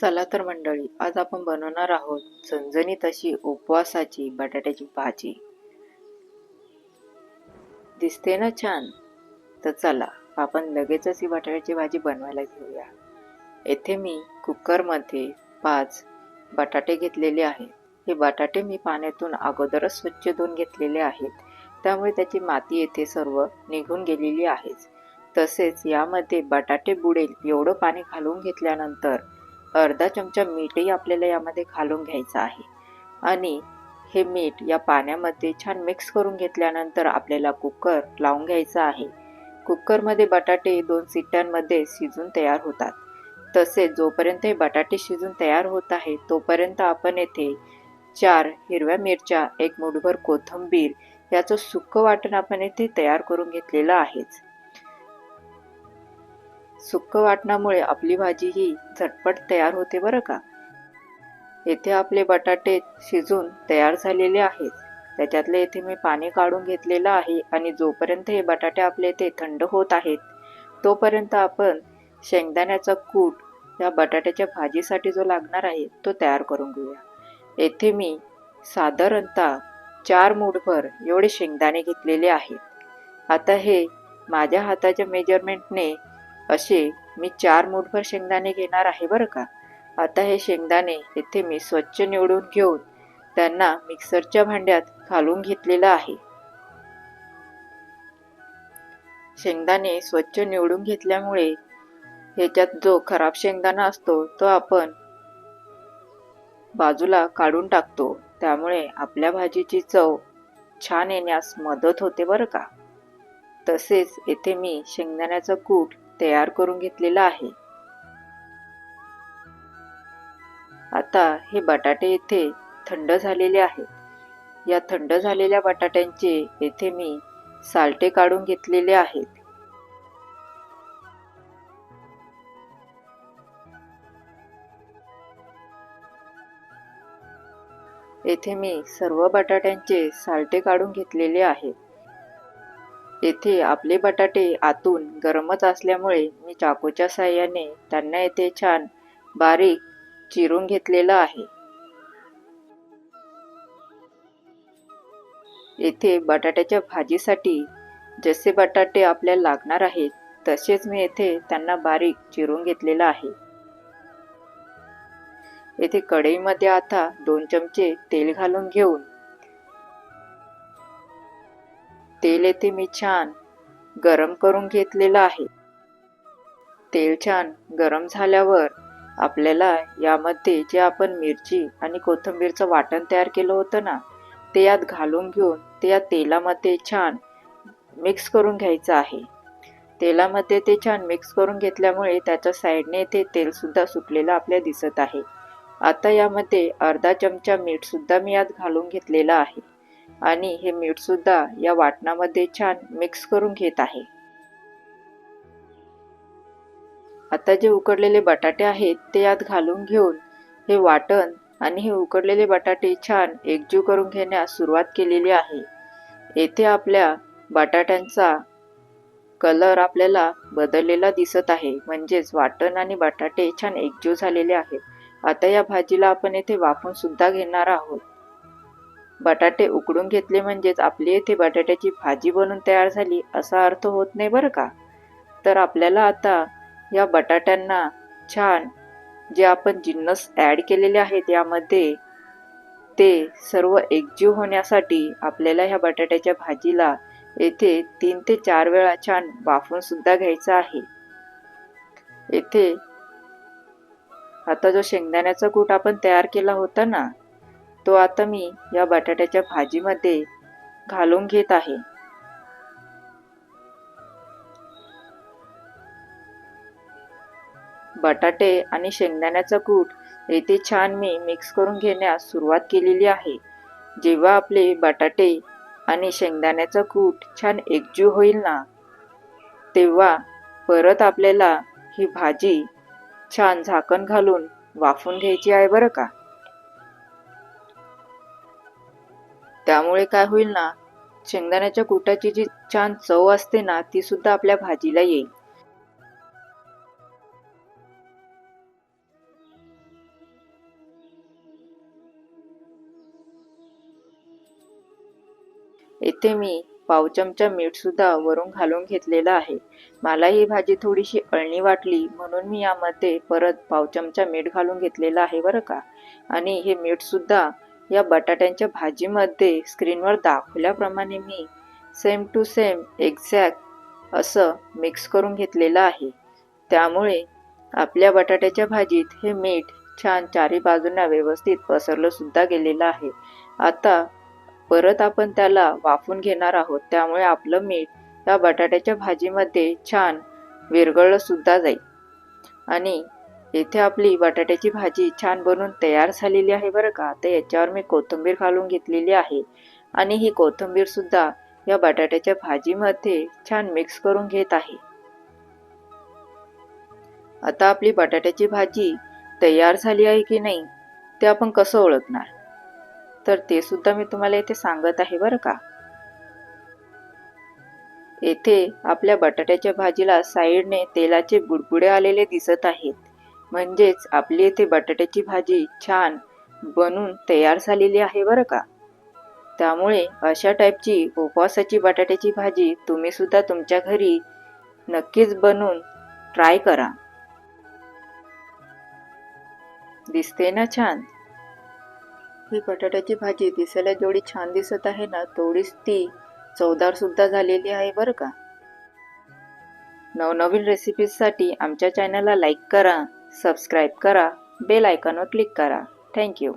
चला तर मंडळी आज आपण बनवणार आहोत झणझणीत अशी उपवासाची बटाट्याची भाजी. दिसते ना छान? तर चला आपण लगेचच ही बटाट्याची भाजी बनवायला घेऊया. येथे मी कुकरमध्ये पाच बटाटे घेतलेले आहेत. हे बटाटे मी पाण्यातून अगोदरच स्वच्छ धुवून घेतलेले आहेत. त्यामुळे त्याची माती येथे सर्व निघून गेलेली आहेच. तसेच यामध्ये बटाटे बुडेल एवढं पाणी घालून घेतल्यानंतर अर्धा चमचा मीठही आपल्याला यामध्ये घालून घ्यायचं आहे. आणि हे मीठ या पाण्यामध्ये छान मिक्स करून घेतल्यानंतर आपल्याला कुकर लावून घ्यायचं आहे. कुकरमध्ये बटाटे दोन सिट्ट्यांमध्ये शिजून तयार होतात. तसेच जोपर्यंत हे बटाटे शिजून तयार होत आहे तोपर्यंत आपण येथे चार हिरव्या मिरच्या एक मुठभर कोथिंबीर याचं सुक्क वाटण आपण येथे तयार करून घेतलेलं आहेच. सुक्क वाटणामुळे आपली भाजी ही झटपट तयार होते बरं का? येथे आपले बटाटे शिजून तयार झालेले आहेत. त्याच्यातले येथे मी पाणी काढून घेतलेलं आहे आणि जोपर्यंत हे बटाटे आपले ते थंड होत आहेत तोपर्यंत आपण शेंगदाण्याचा कूट या बटाट्याच्या भाजीसाठी जो लागणार आहे तो तयार करून घेऊया. येथे मी साधारणतः चार मूठभर एवढे शेंगदाणे घेतलेले आहेत. आता हे माझ्या हाताच्या मेजरमेंटने असे मी चार मूठभर शेंगदाणे घेणार आहे बरं का? आता हे शेंगदाणे येथे मी स्वच्छ निवडून घेऊन त्यांना मिक्सरच्या भांड्यात घालून घेतलेलं आहे. शेंगदाणे स्वच्छ निवडून घेतल्यामुळे ह्याच्यात जो खराब शेंगदाणा असतो तो आपण बाजूला काढून टाकतो. त्यामुळे आपल्या भाजीची चव छान येण्यास मदत होते बरं का? तसेच येथे मी शेंगदाण्याचं कूट तयार करून घेतलेला आहे. आता हे बटाटे येथे थंड झालेले आहेत. या थंड झालेल्या बटाट्यांचे येथे मी सालटे काढून घेतलेले आहेत. येथे मी सर्व बटाट्यांचे सालटे काढून घेतलेले आहेत. येथे आपले बटाटे आतून गरमच असल्यामुळे मी चाकूच्या साह्याने त्यांना येथे छान बारीक चिरून घेतलेलं आहे. येथे बटाट्याच्या भाजीसाठी जसे बटाटे आपल्याला लागणार आहेत तसेच मी येथे त्यांना बारीक चिरून घेतलेलं आहे. येथे कढईमध्ये आता दोन चमचे तेल घालून घेऊन तेल येथे मी छान गरम करून घेतलेलं आहे. तेल छान गरम झाल्यावर आपल्याला यामध्ये जे आपण मिरची आणि कोथिंबीरचं वाटण तयार केलं होतं ना ते यात घालून घेऊन ते या तेलामध्ये छान मिक्स करून घ्यायचं आहे. तेलामध्ये ते छान मिक्स करून घेतल्यामुळे त्याच्या साईडने ते तेलसुद्धा सुटलेलं आपल्या दिसत आहे. आता यामध्ये अर्धा चमचा मीठसुद्धा मी यात घालून घेतलेलं आहे. आणि हे मीठसुद्धा या वाटणामध्ये छान मिक्स करून घेत आहे. आता जे उकडलेले बटाटे आहेत ते यात घालून घेऊन हे वाटण आणि हे उकडलेले बटाटे छान एकजीव करून घेण्यास सुरुवात केलेली आहे. येथे आपल्या बटाट्यांचा कलर आपल्याला बदललेला दिसत आहे. म्हणजेच वाटण आणि बटाटे छान एकजीव झालेले आहेत. आता या भाजीला आपण येथे वाफून सुद्धा घेणार आहोत. बटाटे उकडून घेतले म्हणजेच आपली येथे बटाट्याची भाजी बनून तयार झाली असा अर्थ होत नाही बरं का? तर आपल्याला आता या बटाट्यांना छान जे आपण जिन्नस ॲड केलेले आहेत यामध्ये ते सर्व एकजीव होण्यासाठी आपल्याला ह्या बटाट्याच्या भाजीला येथे तीन ते चार वेळा छान वाफून सुद्धा घ्यायचं आहे. येथे आता जो शेंगदाण्याचा कूट आपण तयार केला होता ना तो आता मी या बटाट्याच्या भाजीमध्ये घालून घेत आहे. बटाटे आणि शेंगदाण्याचा कूट येथे छान मी मिक्स करून घेण्यास सुरुवात केलेली आहे. जेव्हा आपले बटाटे आणि शेंगदाण्याचा कूट छान एकजीव होईल ना तेव्हा परत आपल्याला ही भाजी छान झाकण घालून वाफून घ्यायची आहे बरं का? त्यामुळे काय होईल ना शेंगदाण्याच्या कुटाची जी छान चव असते ना ती सुद्धा आपल्या भाजीला येईल. येथे मी पाव चमचा मीठ सुद्धा वरून घालून घेतलेला आहे. मला ही भाजी थोडीशी अळणी वाटली म्हणून मी यामध्ये परत पाव चमचा मीठ घालून घेतलेला आहे बरं का? आणि हे मीठ सुद्धा या बटाट्यांच्या भाजीमध्ये स्क्रीनवर दाखवल्याप्रमाणे मी सेम टू सेम एक्झॅक्ट असं मिक्स करून घेतलेलं आहे. त्यामुळे आपल्या बटाट्याच्या भाजीत हे मीठ छान चारी बाजूंना व्यवस्थित पसरलं सुद्धा गेलेलं आहे. आता परत आपण त्याला वाफून घेणार आहोत. त्यामुळे आपलं मीठ या बटाट्याच्या भाजीमध्ये छान विरघळलं सुद्धा जाईल. आणि येथे आपली बटाट्याची भाजी छान बनून तयार झालेली आहे बरं का. तर याच्यावर मी कोथिंबीर घालून घेतलेली आहे. आणि ही कोथिंबीर सुद्धा या बटाट्याच्या भाजीमध्ये छान मिक्स करून घेत आहे. आता आपली बटाट्याची भाजी तयार झाली आहे की नाही ते आपण कसं ओळखणार? तर ते सुद्धा मी तुम्हाला इथे सांगत आहे बरं का. येथे आपल्या बटाट्याच्या भाजीला साईडने तेलाचे बुडबुडे आलेले दिसत आहेत. म्हणजेच आपली येथे बटाट्याची भाजी छान बनून तयार झालेली आहे बरं का? त्यामुळे अशा टाईपची उपवासाची बटाट्याची भाजी तुम्ही सुद्धा तुमच्या घरी नक्कीच बनवून ट्राय करा. दिसते ना छान? ही बटाट्याची भाजी दिसायला जेवढी छान दिसत आहे ना तेवढीच ती चवदार सुद्धा झालेली आहे बरं का? नवनवीन रेसिपीजसाठी आमच्या चॅनलला लाईक करा. सबस्क्राईब करा बेल आयकॉनवर क्लिक करा. थँक्यू